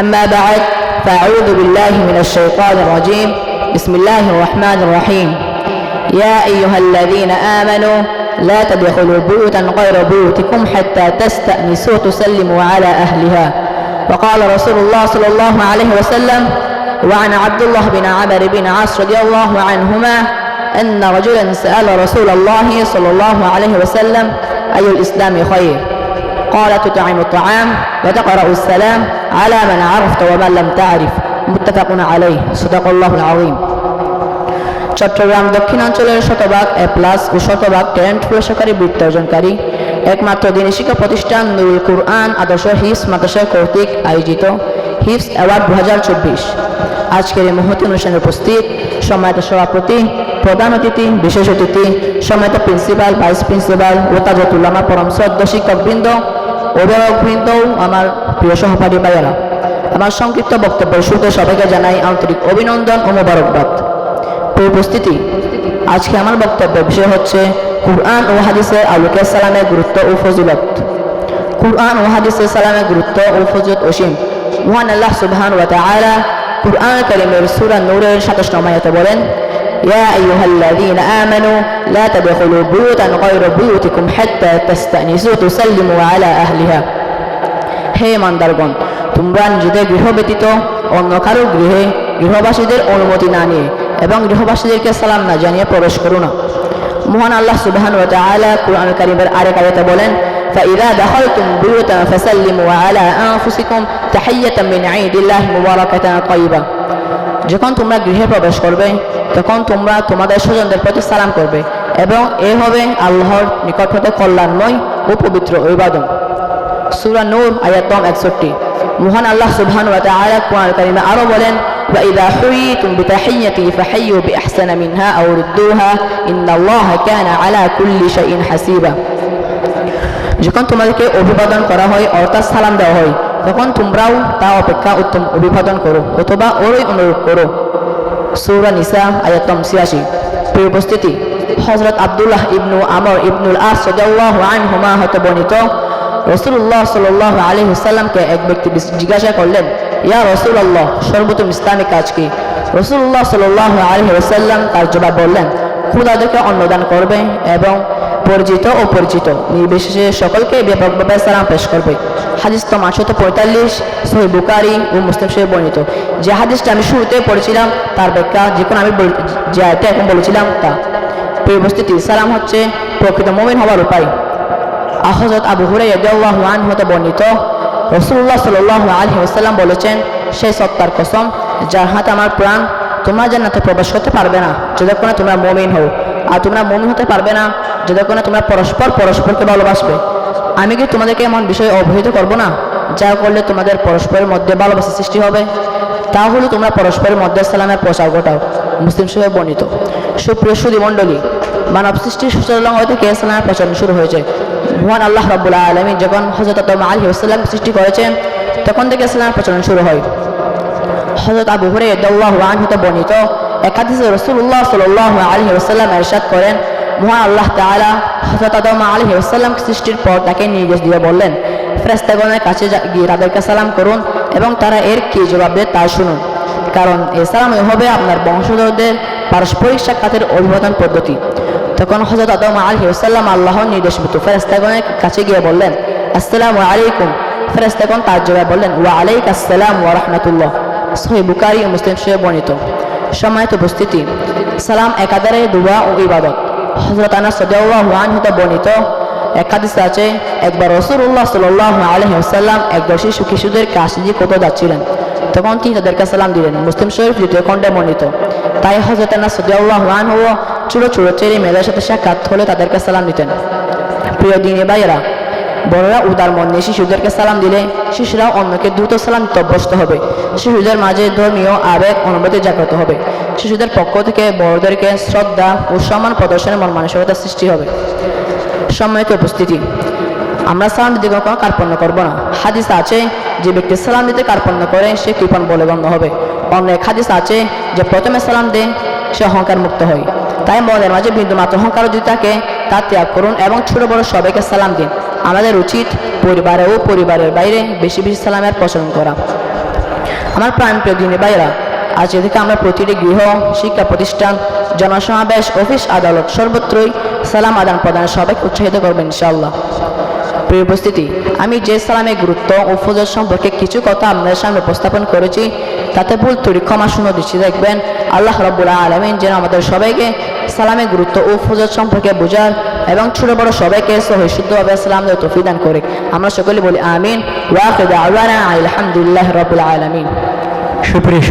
أما بعد فأعوذ بالله من الشيطان الرجيم. بسم الله الرحمن الرحيم. يا أيها الذين آمنوا لا تدخلوا بيوتا غير بيوتكم حتى تستأنسوا تسلموا على أهلها. وقال رسول الله صلى الله عليه وسلم وعن عبد الله بن عمر بن عاص رضي الله عنهما أن رجلا سأل رسول الله صلى الله عليه وسلم أي الإسلام خير؟ قال تطعم الطعام وتقرأ السلام على من عرفت ومن لم تعرف متفق عليه صدق الله العظيم চট্টগ্রাম দক্ষিণাঞ্চলের শতভাগ এ প্লাস ও শতভাগ ট্যালেন্ট পুরস্কারী বৃত্তি অর্জনকারী একমাত্র দিনী শিক্ষা প্রতিষ্ঠান নুরুল কুরআন আদর্শ হিফস মাদ্রাসা কর্তৃক আয়োজিত হিফস অ্যাওয়ার্ড দু আজকের এই মহতি অনুষ্ঠানে উপস্থিত সম্মানিত সভাপতি প্রধান অতিথি বিশেষ অতিথি সম্মানিত প্রিন্সিপাল ভাইস প্রিন্সিপাল ওতাজতুল্লামা পরম শ্রদ্ধ শিক্ষকবৃন্দ অভিভাবকবৃন্দ আমার প্রিয় সহপাঠী ভাইয়েরা। আমার সংক্ষিপ্ত বক্তব্য শুরুতে সবাইকে জানাই আন্তরিক অভিনন্দন ও মোবারকবাদ। উপস্থিতি, আজকে আমার বক্তব্যের বিষয় হচ্ছে কুরআন ও হাদিসে আলুকে সালামের গুরুত্ব ও ফজিলত। কুরআন ও হাদিসে সালামের গুরুত্ব ও ফজিলত অসীম। মহান আল্লাহ সুবহান ওয়া তাআলা কুরআন কারীমের সূরা নূরের 27 নম্বর আয়াতে বলেন يا أيها الذين آمنوا لا تدخلوا بيوتا غير بيوتكم حتى تستأنسوا تسلموا على أهلها হে মান্দারগণ তোমরা নিজেদের গৃহ ব্যতীত অন্য কারো গৃহে গৃহবাসীদের অনুমতি না নিয়ে এবং গৃহবাসীদেরকে সালাম না জানিয়ে প্রবেশ করো না মহান আল্লাহ সুবহান ওয়া তাআলা কুরআন কারীমের আরেক আয়াতে বলেন فإذا دخلتم بيوتا فسلموا على أنفسكم تحية من عند الله مباركة طيبة যখন তোমরা গৃহে প্রবেশ করবে তখন তোমরা তোমাদের স্বজনদের প্রতি সালাম করবে এবং এ হবে আল্লাহর নিকট হতে কল্যাণময় ও পবিত্র অভিবাদন সূরা নূর আয়াত নং 61 মহান আল্লাহ সুবহান ওয়া তাআলা কোরআন কারীমে আরো বলেন وإذا حييتم بتحية فحيوا بأحسن منها أو ردوها إن الله كان على كل شيء حسيبا যখন তোমাদেরকে অভিবাদন করা হয় অর্থাৎ সালাম দেওয়া হয় তখন তোমরাও তা অপেক্ষা উত্তম অভিবাদন করো অথবা ওরই অনুরোধ করো সৌরা নিসা, আয়াতম ছিয়াশি। প্রিয় উপস্থিতি হজরত আবদুল্লাহ ইবনু আমর ইবনুল আস সদাল্লাহ আনহুমা হতে বর্ণিত রসুল্লাহ সাল্লাহ আলী হুসাল্লামকে এক ব্যক্তি জিজ্ঞাসা করলেন, ইয়া রসুল আল্লাহ সর্বোত্তম ইসলামিক কাজ কি? রসুল্লাহ সাল্লাহ আলী হুসাল্লাম তার জবাব বললেন খুদাদেরকে অন্নদান করবে এবং পরিচিত ও পরিচিত নির্বিশেষে সকলকে ব্যাপকভাবে সালাম পেশ করবে। হাদিস তো মাসত পঁয়তাল্লিশ, সহি বুকারি ও মুসলিম সহে বর্ণিত। যে হাদিসটা আমি শুরুতে পড়েছিলাম, তার ব্যাখ্যা যে কোনো আমি যে আয়তে এখন বলেছিলাম, তা। প্রিয় সালাম হচ্ছে প্রকৃত মমিন হওয়ার উপায়। আহজত আবু হুরাই রাদিয়াল্লাহু আনহু হতে বর্ণিত রসুল্লাহ সাল্লাল্লাহু আলাইহি ওয়াসাল্লাম বলেছেন সেই সত্তার কসম, যার হাতে আমার প্রাণ, তোমরা জান্নাতে প্রবেশ করতে পারবে না। যতক্ষণ তোমরা মমিন হও। আর তোমরা মমিন হতে পারবে না যতক্ষণ তোমরা পরস্পর পরস্পরকে ভালোবাসবে। আমি কি তোমাদেরকে এমন বিষয়ে অবহিত করব না? যা করলে তোমাদের পরস্পরের মধ্যে ভালোবাসা সৃষ্টি হবে। তা হলো তোমরা পরস্পরের মধ্যে সালামের প্রচার ঘটাও, মুসলিম সাহেব বর্ণিত। সুপ্রিয় সুদী মণ্ডলী মানব সৃষ্টির সূচনা থেকে সালামের প্রচলন শুরু হয়েছে? মহান আল্লাহ রাব্বুল আলমী যখন হজরত আলী সাল্লাম সৃষ্টি করেছেন, তখন থেকে ইসলামের প্রচলন শুরু হয়। হজরত আবু হুরে দল্লাহ হতে বর্ণিত একাদিসে রসুল্লাহ সাল্লাহ আলী ওসাল্লাম এরশাদ করেন, মহান আল্লাহ তাআলা হজরত আদম আলী ওসাল্লাম সৃষ্টির পর তাকে নির্দেশ দিয়ে বললেন ফেরেস্তাগণের কাছে গিয়ে তাদেরকে সালাম করুন এবং তারা এর কি জবাব দেয় তা শুনুন। কারণ এই সালামই হবে আপনার বংশধরদের পারস্পরিক সাক্ষাতের অভিবাদন পদ্ধতি। তখন হজরত আদম আলী ওসাল্লাম আল্লাহর নির্দেশ মতো ফেরেস্তাগণের কাছে গিয়ে বললেন, আসসালামু আলাইকুম। ফেরেস্তাগণ তার জবাব বললেন, ওয়া আলাইক আসসালাম ওয়া রাহমাতুল্লাহ। সহি বুকারি মুসলিম সহে বর্ণিত। সম্মানিত উপস্থিতি। সালাম একাধারে দুয়া ও ইবাদত। হজরত আনাস সদাল্লাহু আনহু হতে বর্ণিত এক হাদিসে আছে, একবার রসুল্লাহ সাল্লাহ আলহি আসাল্লাম একদল শিশু কিশোরদের কাছে দিয়ে কোথাও যাচ্ছিলেন, তখন তিনি তাদেরকে সালাম দিলেন। মুসলিম শরীফ দ্বিতীয় খণ্ডে বর্ণিত। তাই হজরত আনাস সদাল্লাহ আনহু ছোটো ছোটো চেরি মেয়েদের সাথে সাক্ষাৎ হলে তাদেরকে সালাম দিতেন। প্রিয় দিনী ভাইয়েরা বড়রা উদার মন নিয়ে শিশুদেরকে সালাম দিলে শিশুরাও অন্যকে দ্রুত সালাম দিতে অভ্যস্ত হবে। শিশুদের মাঝে ধর্মীয় আবেগ অনুভূতি জাগ্রত হবে। শিশুদের পক্ষ থেকে বড়দেরকে শ্রদ্ধা ও সম্মান প্রদর্শনের মন মানসিকতার সৃষ্টি হবে। সম্মানিত উপস্থিতি, আমরা সালাম দিতে কখনো কার্পণ্য করব না। হাদিস আছে, যে ব্যক্তি সালাম দিতে কার্পণ্য করে, সে কৃপণ বলে গণ্য হবে। অন্য এক হাদিস আছে, যে প্রথমে সালাম দেয় সে অহংকার মুক্ত হয়। তাই মনের মাঝে বিন্দু মাত্র অহংকার যদি থাকে, তা ত্যাগ করুন এবং ছোট বড় সবাইকে সালাম দিন। আমাদের উচিত পরিবারে ও পরিবারের বাইরে বেশি বেশি সালামের প্রচলন করা। আমার প্রাণপ্রিয় দিনী বাইরা আজ এদিকে আমরা প্রতিটি গৃহ, শিক্ষা প্রতিষ্ঠান, জনসমাবেশ, অফিস আদালত সর্বত্রই সালাম আদান প্রদান সবাইকে উৎসাহিত করবেন ইনশাআল্লাহ। প্রিয় উপস্থিতি, আমি যে সালামের গুরুত্ব ও ফজর সম্পর্কে কিছু কথা আপনাদের সামনে উপস্থাপন করেছি, তাতে ভুল ত্রুটি ক্ষমা শূন্য দৃষ্টি দেখবেন আল্লাহ রব্বুল্লাহ আলমিন যেন আমাদের সবাইকে সালামের গুরুত্ব ও ফজর সম্পর্কে বোঝার এবং ছোট বড় সবাইকে সহি শুদ্ধভাবে সালাম তৌফিক করে। আমরা সকলে বলি আমিন। ওয়াকিদ আলহামদুলিল্লাহ রবুল আলমিন। সুপ্রিয়